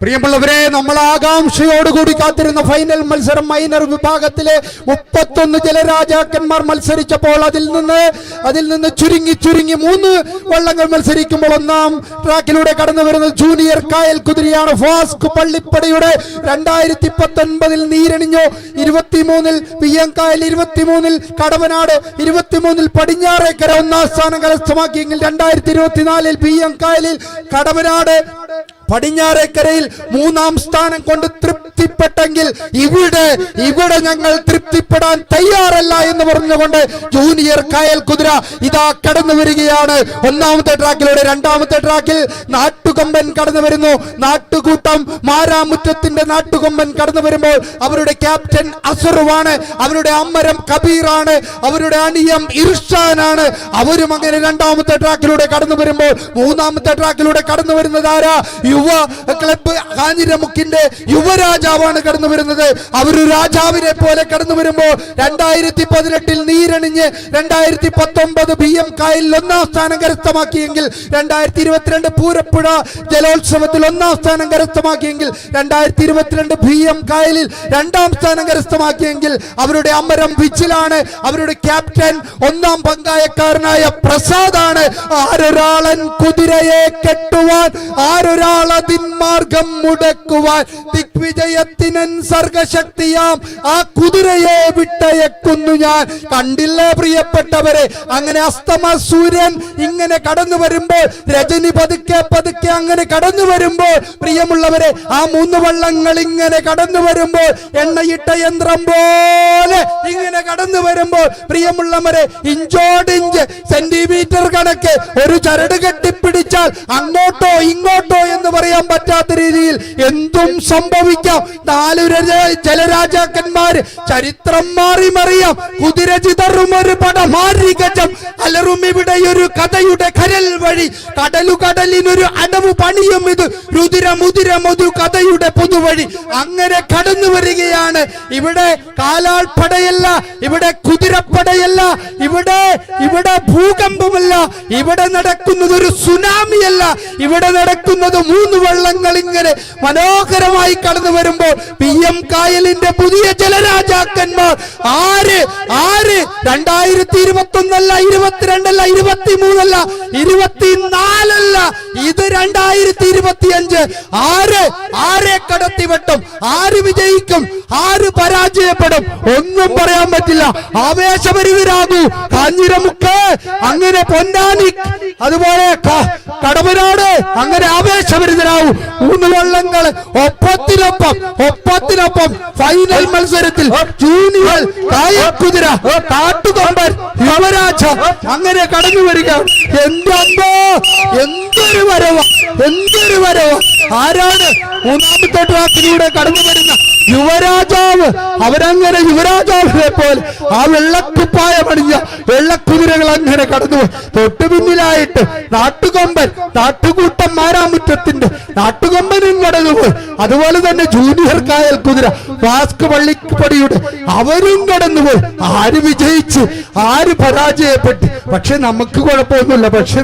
പ്രിയമുള്ളവരെ നമ്മൾ ആകാംക്ഷയോടുകൂടി കാത്തിരുന്ന ഫൈനൽ മത്സരം മൈനർ വിഭാഗത്തിലെ മുപ്പത്തൊന്ന് ജലരാജാക്കന്മാർ മത്സരിച്ചപ്പോൾ അതിൽ നിന്ന് അതിൽ നിന്ന് ചുരുങ്ങി ചുരുങ്ങി മൂന്ന് വള്ളങ്ങൾ മത്സരിക്കുമ്പോൾ ഒന്നാം ട്രാക്കിലൂടെ കടന്നു വരുന്നത് ജൂനിയർ കായൽ കുതിരയാണ്. ഫാസ്ക് പള്ളിപ്പടയുടെ രണ്ടായിരത്തി പത്തൊൻപതിൽ നീരണിഞ്ഞു ഇരുപത്തിമൂന്നിൽ പി എം കായൽ ഇരുപത്തിമൂന്നിൽ കടവനാട് ഇരുപത്തിമൂന്നിൽ പടിഞ്ഞാറേക്കര ഒന്നാം സ്ഥാനം കരസ്ഥമാക്കിയെങ്കിൽ രണ്ടായിരത്തി ഇരുപത്തിനാലിൽ പി എം കായലിൽ കടവനാട് പടിഞ്ഞാറേക്കരയിൽ മൂന്നാം സ്ഥാനം കൊണ്ട് തൃപ്തിപ്പെട്ടെങ്കിൽ ഇവിടെ ഇവിടെ ഞങ്ങൾ തൃപ്തിപ്പെടാൻ തയ്യാറല്ല എന്ന് പറഞ്ഞുകൊണ്ട് ജൂനിയർ കായൽ കുതിര ഇതാ കടന്നു വരികയാണ്. ഒന്നാമത്തെ ട്രാക്കിലൂടെ രണ്ടാമത്തെ ട്രാക്കിൽ നാട്ടുകൊമ്പൻ കടന്നു വരുന്നു. നാട്ടുകൂട്ടം മാരാമുറ്റത്തിന്റെ നാട്ടുകൊമ്പൻ കടന്നു വരുമ്പോൾ അവരുടെ ക്യാപ്റ്റൻ അസുറുവാണ് അവരുടെ അമ്മരം കബീറാണ് അവരുടെ അണിയം ഇർഷാനാണ്. അവരും അങ്ങനെ രണ്ടാമത്തെ ട്രാക്കിലൂടെ കടന്നു വരുമ്പോൾ മൂന്നാമത്തെ ട്രാക്കിലൂടെ കടന്നു വരുന്നതാരാ യുവ ക്ലബ്ബ് കാഞ്ഞിരമുക്കിന്റെ യുവരാജാവാണ് കടന്നു വരുന്നത്. അവർ രാജാവിനെ പോലെ കടന്നു വരുമ്പോൾ രണ്ടായിരത്തി പതിനെട്ടിൽ നീരണിഞ്ഞ് രണ്ടായിരത്തി പത്തൊമ്പത് ബി എം കായലിൽ ഒന്നാം സ്ഥാനം കരസ്ഥമാക്കിയെങ്കിൽ രണ്ടായിരത്തി ഇരുപത്തിരണ്ട് പൂരപ്പുഴ ജലോത്സവത്തിൽ ഒന്നാം സ്ഥാനം കരസ്ഥമാക്കിയെങ്കിൽ രണ്ടായിരത്തി ഇരുപത്തിരണ്ട് ബി എം കായലിൽ രണ്ടാം സ്ഥാനം കരസ്ഥമാക്കിയെങ്കിൽ അവരുടെ അമരം വിച്ചിലാണ് അവരുടെ ക്യാപ്റ്റൻ ഒന്നാം പങ്കായക്കാരനായ പ്രസാദാണ്. ആരൊരാളൻ കുതിരയെ കെട്ടുവാൻ ആരൊരാൾ മാർഗം മുടക്കുവാൻ ദിഗ്വിജയത്തിനൻ സർഗശക്തിയാം. ആ കുതിരയെ വിട്ടയക്കുന്നു ഞാൻ. കണ്ടില്ലേ പ്രിയപ്പെട്ടവരെ? അങ്ങനെ അസ്തമ സൂര്യൻ ഇങ്ങനെ കടന്നു വരുമ്പോൾ രജനി പതുക്കെ പതുക്കെ അങ്ങനെ കടന്നു വരുമ്പോൾ പ്രിയമുള്ളവരെ ആ മൂന്ന് വള്ളങ്ങൾ ഇങ്ങനെ കടന്നു വരുമ്പോൾ എണ്ണയിട്ട യന്ത്രം പോലെ ഇങ്ങനെ കടന്നു വരുമ്പോൾ പ്രിയമുള്ളവരെ ഇഞ്ചോടിഞ്ച് സെന്റിമീറ്റർ കണക്ക് ഒരു ചരട് കെട്ടിപ്പിടിച്ചാൽ അങ്ങോട്ടോ ഇങ്ങോട്ടോ എന്ന് പറയാൻ പറ്റാത്ത രീതിയിൽ എന്തും സംഭവിക്കാം. നാലു ചില ജലരാജാക്കന്മാര് ചരിത്രം മാറി മറിയാം. കുതിര ചിതറും ഒരു പടമാരി ഗജം. അലറും ഇവിടെ ഒരു കഥയുടെ കരൽ വഴി. കടലു കടലിനൊരു അടവ് പണിയും ഇത്. രുതിര മുതിര മധു കഥയുടെ പൊതുവഴി. അങ്ങനെ കടന്നു വരികയാണ്. ഇവിടെ കാലാൾപ്പടയല്ല ഇവിടെ കുതിരപ്പടയല്ല ഇവിടെ ഇവിടെ ഭൂകമ്പമല്ല ഇവിടെ നടക്കുന്നത് ഒരു സുനാമിയല്ല ഇവിടെ നടക്കുന്നത് മൂന്ന് വള്ളങ്ങൾ ഇങ്ങനെ മനോഹരമായി വരുമ്പോൾ പി എം കായലിന്റെ പുതിയ ജലരാജാക്കന്മാർ. ആര്? ആര്? രണ്ടായിരത്തി ഇരുപത്തി ഒന്നല്ല ഇരുപത്തിരണ്ടല്ല ഇരുപത്തി മൂന്നല്ല ഇരുപത്തിനാലല്ല ഇത് രണ്ടായിരത്തി ഇരുപത്തി അഞ്ച് ആര് ആരെ കടത്തിവെട്ടും ആര് വിജയിക്കും? ആര് പരാജയപ്പെടും? ഒന്നും പറയാൻ പറ്റില്ല. ആവേശപരിതരാകൂ കാഞ്ഞിരമുക്ക് അങ്ങനെ പൊന്നാനി അതുപോലെ കടവനാട് അങ്ങനെ ആവേശപരിതരാകൂ മൂന്ന് വള്ളങ്ങൾ ഒപ്പത്തിനൊപ്പം ഒപ്പത്തിനൊപ്പം ഫൈനൽ മത്സരത്തിൽ ജൂനിയർ കായക്കുതിര കാട്ടുകൊമ്പൻ യുവരാജ അങ്ങനെ കടന്നു വരിക. അമ്മോ എന്തൊരു വരവ? എന്തൊരു വരവ? ആരാണ് മൂന്നാമത്തെ ട്രാക്കിലൂടെ കടന്നു വരുന്ന യുവരാജാവ്? അവരങ്ങനെ യുവരാജാവിനെ പോലെ ആ വെള്ളക്കുപ്പായമണിഞ്ഞ വെള്ളക്കുതിരകൾ അങ്ങനെ കടന്നു. തൊട്ടു പിന്നിലായിട്ട് നാട്ടുകൊമ്പൻ നാട്ടുകൂട്ടം മാരാമുറ്റത്തിന്റെ നാട്ടുകൊമ്പനും കടന്നു അതുപോലെ തന്നെ ജൂനിയർ കായൽ കുതിര വാസ്ക് പള്ളിപ്പടിയുടെ അവരും കടന്നുപോയി. ആര് വിജയിച്ച് ആര് പരാജയപ്പെട്ടു. പക്ഷെ നമുക്ക് കുഴപ്പമൊന്നുമില്ല. പക്ഷെ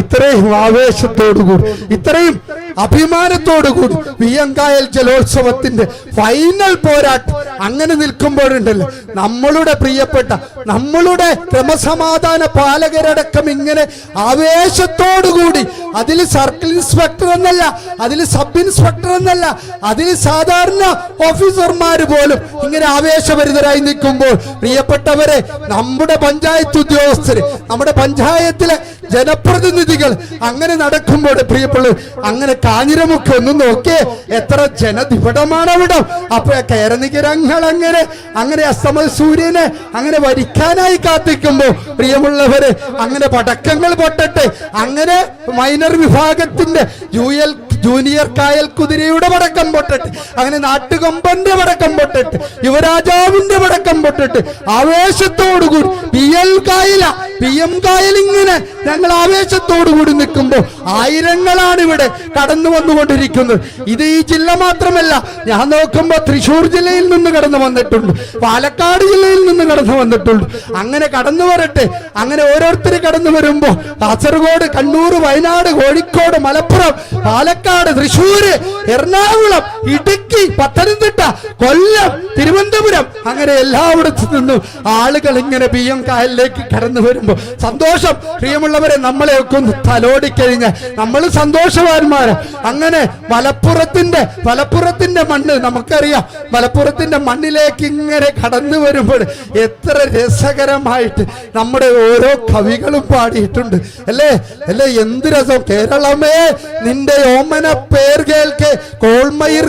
ഇത്രയും ആവേശത്തോടുകൂടി ഇത്രയും അഭിമാനത്തോടുകൂടി വിയങ്കായൽ ജലോത്സവത്തിന്റെ ഫൈനൽ പോരാട്ടം അങ്ങനെ നിൽക്കുമ്പോഴുണ്ടല്ലോ. നമ്മളുടെ പ്രിയപ്പെട്ട നമ്മളുടെ ക്രമസമാധാന പാലകരടക്കം ഇങ്ങനെ ആവേശത്തോടുകൂടി അതിൽ സർക്കിൾ ഇൻസ്പെക്ടർ എന്നല്ല അതിൽ സബ് ഇൻസ്പെക്ടർ എന്നല്ല അതിൽ സാധാരണ ഓഫീസർമാർ പോലും ഇങ്ങനെ ആവേശഭരിതരായി നിൽക്കുമ്പോൾ പ്രിയപ്പെട്ടവരെ നമ്മുടെ പഞ്ചായത്ത് ഉദ്യോഗസ്ഥര് നമ്മുടെ പഞ്ചായത്തിലെ ജനപ്രതിനിധികൾ അങ്ങനെ നടക്കുമ്പോൾ പ്രിയപ്പെട്ട അങ്ങനെ കാഞ്ഞിരമുക്ക് ഒന്ന് നോക്കിയേ എത്ര ജനധിപടമാണ് അവിടെ അപ്പൊ കേരനികരങ്ങൾ അങ്ങനെ അങ്ങനെ അസ്തമ സൂര്യനെ അങ്ങനെ വരിക്കാനായി കാത്തിക്കുമ്പോ പ്രിയമുള്ളവര് അങ്ങനെ പടക്കങ്ങൾ പൊട്ടട്ടെ അങ്ങനെ മൈനർ വിഭാഗത്തിന്റെ യു എൽ ജൂനിയർ കായൽ കുതിരയുടെ പടക്കം പൊട്ടട്ടെ അങ്ങനെ നാട്ടുകൊമ്പന്റെ പടക്കം പൊട്ടട്ടെ യുവരാജാവിന്റെ പടക്കം പൊട്ടട്ടെ ആവേശത്തോടുകൂടി പി എൽ കായല പി എം കായൽ ഇങ്ങനെ ഞങ്ങൾ ആവേശത്തോടുകൂടി നിൽക്കുമ്പോൾ ആയിരങ്ങളാണ് ഇവിടെ കടന്നു വന്നുകൊണ്ടിരിക്കുന്നത്. ഇത് ഈ ജില്ല മാത്രമല്ല ഞാൻ നോക്കുമ്പോൾ തൃശ്ശൂർ ജില്ലയിൽ നിന്ന് കടന്നു വന്നിട്ടുണ്ട് പാലക്കാട് ജില്ലയിൽ നിന്ന് കടന്നു വന്നിട്ടുണ്ട്. അങ്ങനെ കടന്നു വരട്ടെ അങ്ങനെ ഓരോരുത്തർ കടന്നു വരുമ്പോൾ കാസർഗോഡ് കണ്ണൂർ വയനാട് കോഴിക്കോട് മലപ്പുറം പാലക്കാട് തൃശ്ശൂര് എറണാകുളം ഇടുക്കി പത്തനംതിട്ട കൊല്ലം തിരുവനന്തപുരം അങ്ങനെ എല്ലായിടത്തു നിന്നും ആളുകൾ ഇങ്ങനെ ബി എം കായലിലേക്ക് കടന്നു വരുമ്പോൾ സന്തോഷം. പ്രിയമുള്ളവരെ നമ്മളെയൊക്കെ ഒന്ന് തലോടിക്കഴിഞ്ഞാൽ നമ്മൾ സന്തോഷവാന്മാര്. അങ്ങനെ മലപ്പുറത്തിന്റെ മലപ്പുറത്തിന്റെ മണ്ണ് നമുക്കറിയാം. മലപ്പുറത്തിന്റെ മണ്ണിലേക്ക് ഇങ്ങനെ കടന്നു വരുമ്പോൾ എത്ര രസകരമായിട്ട് നമ്മുടെ ഓരോ കവികളും പാടിയിട്ടുണ്ട്. അല്ലേ? അല്ലേ? എന്ത് രസം. കേരളമേ നിന്റെ ഓമന പേർ കേൾക്കെ കോൾമയിർ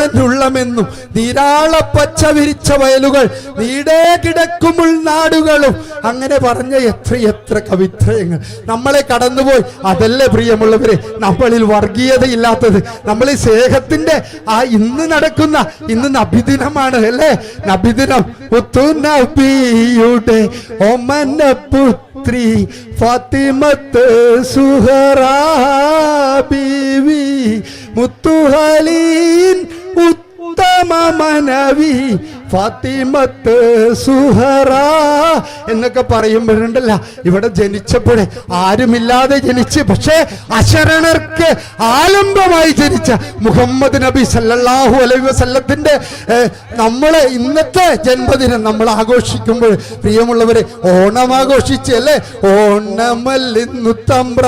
കൊള്ളുന്നുള്ളമെന്നും നീരാള പച്ച വിരിച്ച വയലുകൾ നീടേ കിടക്കും ഉൾനാടുകളും. അങ്ങനെ പറഞ്ഞ എത്ര എത്ര കവിത്രയങ്ങൾ. നമ്മളെ കടന്നുപോയി. അതല്ലേ പ്രിയമുള്ളവരെ നമ്മളിൽ വർഗീയതയില്ലാത്തത് നമ്മൾ സ്നേഹത്തിന്റെ ആ ഇന്ന് നടക്കുന്ന ഇന്ന് നബിദിനമാണ് അല്ലേ? നബിദിനം നബിയുടെ ഒമന പുത്രി ഫാത്തിമത്ത് ബീവി മുത്തുഹലീൻ ઉત્તમ મનવી ഫാത്തിമത്ത് സുഹറ എന്നൊക്കെ പറയുമ്പോഴുണ്ടല്ല ഇവിടെ ജനിച്ചപ്പോഴേ ആരുമില്ലാതെ ജനിച്ച് പക്ഷേ അശരണർക്ക് ആലംബമായി ജനിച്ച മുഹമ്മദ് നബി സല്ലാഹു അലൈ വസല്ലത്തിന്റെ നമ്മളെ ഇന്നത്തെ ജന്മദിനം നമ്മൾ ആഘോഷിക്കുമ്പോൾ പ്രിയമുള്ളവരെ ഓണം ആഘോഷിച്ച് അല്ലേ? ഓണമല്ലിന്നു തമ്പ്ര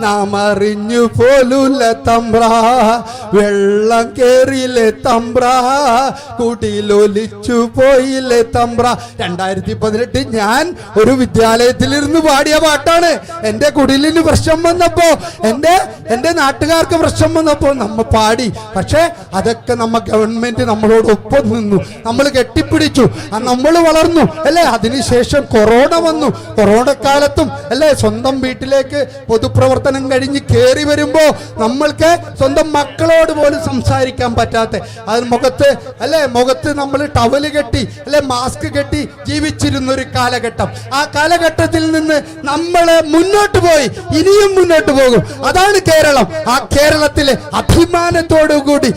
നാം അറിഞ്ഞു പോലുല്ല തമ്പ്ര വെള്ളം കേറിയില്ലേ തമ്പ്ര കുടിലൊലിച്ചു പോയില്ലേ തമ്പ്ര? രണ്ടായിരത്തി പതിനെട്ട് ഞാൻ ഒരു വിദ്യാലയത്തിലിരുന്ന് പാടിയ പാട്ടാണ്. എന്റെ കുടിലിന് പ്രശ്നം വന്നപ്പോ എന്റെ എന്റെ നാട്ടുകാർക്ക് പ്രശ്നം വന്നപ്പോ നമ്മ പാടി. പക്ഷേ അതൊക്കെ നമ്മ ഗവൺമെന്റ് നമ്മളോട് ഒപ്പം നിന്നു. നമ്മൾ കെട്ടിപ്പിടിച്ചു. നമ്മൾ വളർന്നു. അല്ലേ? അതിനുശേഷം കൊറോണ വന്നു. കൊറോണ കാലത്തും അല്ലേ? സ്വന്തം വീട്ടിലേക്ക് പൊതുപ്രവർത്തനം കഴിഞ്ഞ് കയറി വരുമ്പോ നമ്മൾക്ക് സ്വന്തം മക്കളോട് പോലും സംസാരിക്കാൻ പറ്റാത്ത അത് മുഖത്ത് അല്ലേ? മുഖത്ത് നമ്മൾ ടവൽ കെട്ടി അല്ലെ മാസ്ക് കെട്ടി ജീവിച്ചിരുന്ന ഒരു കാലഘട്ടം. ആ കാലഘട്ടത്തിൽ നിന്ന് നമ്മൾ മുന്നോട്ട് പോയി ഇനിയും മുന്നോട്ട് പോകും. അതാണ് കേരളം. ആ കേരളത്തിലെ അഭിമാനത്തോടു കൂടി.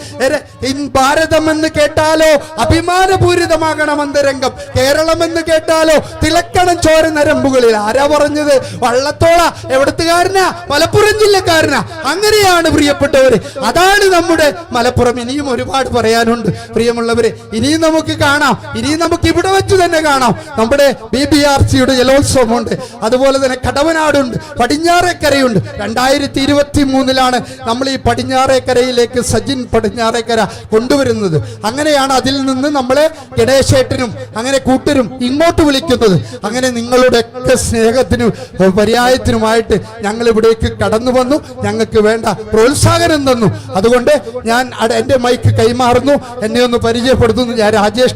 ഭാരതം എന്ന് കേട്ടാലോ അഭിമാനപൂരിതമാകണം അന്തരംഗം കേരളം എന്ന് കേട്ടാലോ തിളക്കണം ചോര നരമ്പുകളിൽ. ആരാ പറഞ്ഞത്? വള്ളത്തോള എവിടത്തുകാരനാ? മലപ്പുറം ജില്ലക്കാരനാ. അങ്ങനെയാണ് പ്രിയപ്പെട്ടവര്. അതാണ് നമ്മുടെ മലപ്പുറം. ഇനിയും ഒരുപാട് പറയാനുണ്ട്. പ്രിയമുള്ളവരെ ഇനിയും നമുക്ക് കാണാം. ഇനിയും നമുക്ക് ഇവിടെ വെച്ച് തന്നെ കാണാം. നമ്മുടെ ബി ബി ആർ സിയുടെ ജലോത്സവമുണ്ട്. അതുപോലെ തന്നെ കടവനാടുണ്ട് പടിഞ്ഞാറേക്കരയുണ്ട്. രണ്ടായിരത്തി ഇരുപത്തി മൂന്നിലാണ് നമ്മൾ ഈ പടിഞ്ഞാറേക്കരയിലേക്ക് സജിൻ പടിഞ്ഞാറേക്കര കൊണ്ടുവരുന്നത്. അങ്ങനെയാണ് അതിൽ നിന്ന് നമ്മളെ ഗണേശേട്ടനും അങ്ങനെ കൂട്ടരും ഇങ്ങോട്ട് വിളിക്കുന്നത്. അങ്ങനെ നിങ്ങളുടെ ഒക്കെ സ്നേഹത്തിനും പര്യായത്തിനുമായിട്ട് ഞങ്ങൾ ഇവിടേക്ക് കടന്നു വന്നു. ഞങ്ങൾക്ക് വേണ്ട പ്രോത്സാഹനം തന്നു. അതുകൊണ്ട് ഞാൻ എന്റെ മൈക്ക് കൈമാറുന്നു. എന്നെ ഒന്ന് പരിചയപ്പെടുത്തുന്നു. രാജേഷ്